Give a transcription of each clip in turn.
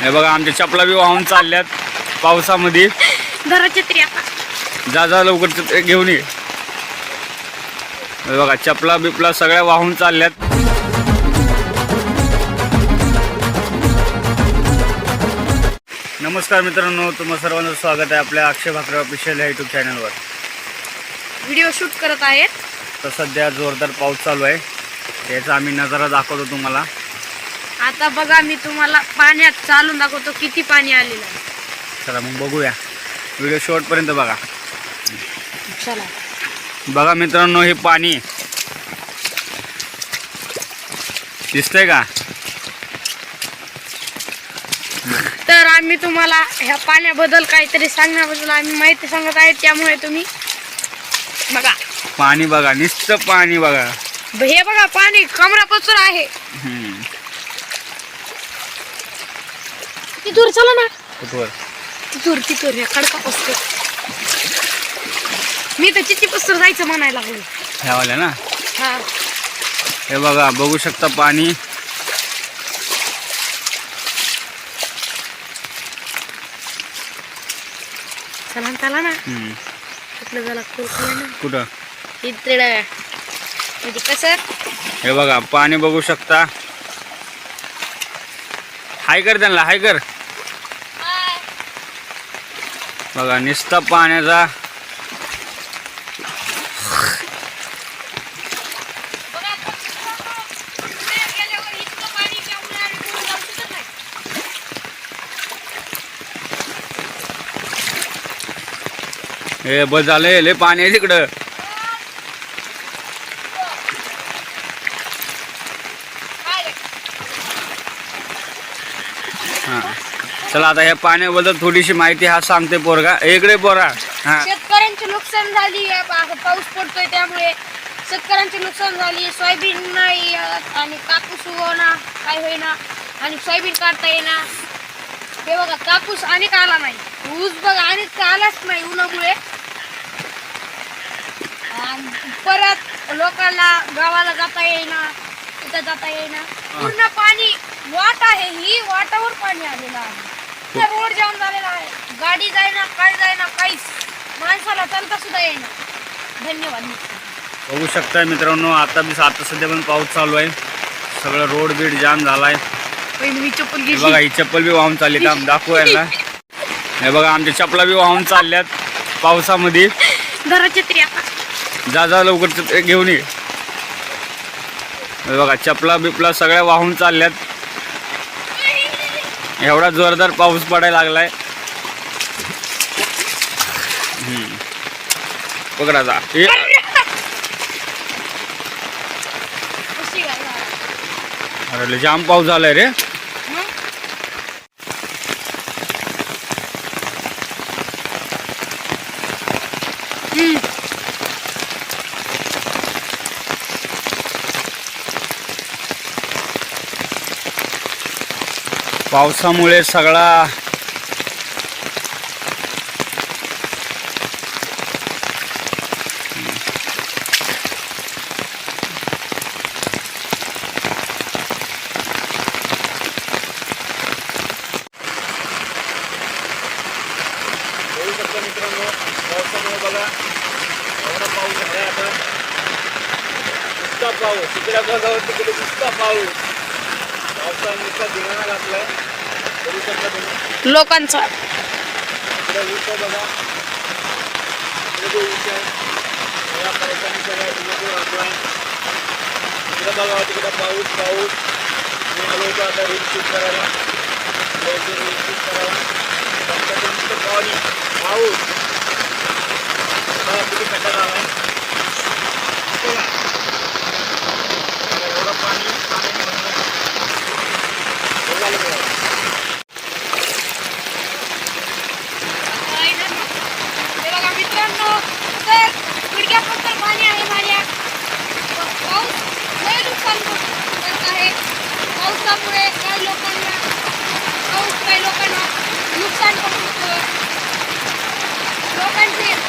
हे बघा आमच्या चपला बी वाहून चालल्यात पावसामध्ये. धरा छत्री आता. जा जा लवकर छत्री घेऊन ये. हे बघा चपला बिपला सगळ्या वाहून चालल्यात. नमस्कार मित्रांनो तुम्हा सर्वांचं स्वागत आहे आपल्या अक्षय भाकरे ऑफिशियल या युट्यूब चॅनलवर व्हिडिओ शूट करत आहेत. तर सध्या जोरदार पाऊस चालू आहे. त्याचा आम्ही नजारा दाखवतो तुम्हाला. आता बघा मी तुम्हाला पाण्यात चालून दाखवतो किती पाणी आलेलं आहे. चला मग बघूया. व्हिडिओ शेवटपर्यंत बघा. चला. बघा मित्रांनो हे पाणी. दिसतंय का? तर आम्ही तुम्हाला ह्या पाण्याबद्दल काहीतरी सांगण्याबद्दल आम्ही माहिती सांगत आहे त्यामुळे तुम्ही बघा. पाणी बघा नुसतं पाणी बघा. हे बघा पाणी कमरापासून आहे. हम्म. तिथूर चला ना. कुठवर? तिथूर तिथूर ह्या खडका पसर मी तर चिची पसर जायचं म्हणायला लागलो. वाल्या ना? हा. हे बघा बघू शकता पाणी. चला ना, चला झाला? ना? कुठं? इकडं म्हणजे कसं? हे बघा पाणी बघू शकता. हाय कर त्यांना हाय कर. बघा नुसता पाण्याचा. हे बस झालंय लय पाणी आहे तिकडं. हा. चला आता ह्या पाण्याबद्दल थोडीशी माहिती हा सांगते पोरगा. इकडे पोरा. हा. शेतकऱ्यांची नुकसान झाली पा- पाऊस पडतोय त्यामुळे शेतकऱ्यांची नुकसान झाली सोयाबीन नाही आणि कापूस उगवना काय होईना. आणि सोयाबीन काढता येणार हे बघा कापूस अनेक आला नाही. ऊस बघा अनेक आलाच नाही उन्हामुळे. आणि परत लोकांना गावाला जाता येईना तिथं जाता येईना. पूर्ण पाणी वाट आहे. ही वाटावर पाणी आलेलं आहे. पूर्ण रोड जाम झालेला आहे. गाडी जायना काय जायना काहीच. माणसाला चालता सुद्धा येईना. धन्यवाद. बघू शकताय मित्रांनो आता बी आता सध्या पण पाऊस चालू आहे. सगळं रोड बीड जाम झालाय. पहिली मी चप्पल हे घेतली. बघा ही चप्पल बी वाहून चालली. काम दाखवायला हे बघा आमच्या चपला बी वाहून चालल्यात पावसामध्ये. जा जा लवकर घेऊन ये. हे बघा चपला बिपला सगळ्या वाहून चालल्यात. एवढा जोरदार पाऊस पडायला लागलाय. पकडा जा जाम पाऊस झालाय रे. पावसामुळे सगळा मित्रांनो पावसामुळे बघा एवढा पाऊस. आहे आता नुसता पाऊस तिकडे बघावं तिकडे नुसता पाऊस. पावसाने नुसता धिंगाणा घातलाय. लोकांचा. बघा इकडे पाऊस पाऊस मी आलो होतो आता शूट करायला शूट करायला पाऊस.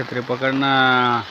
छत्री पकडणं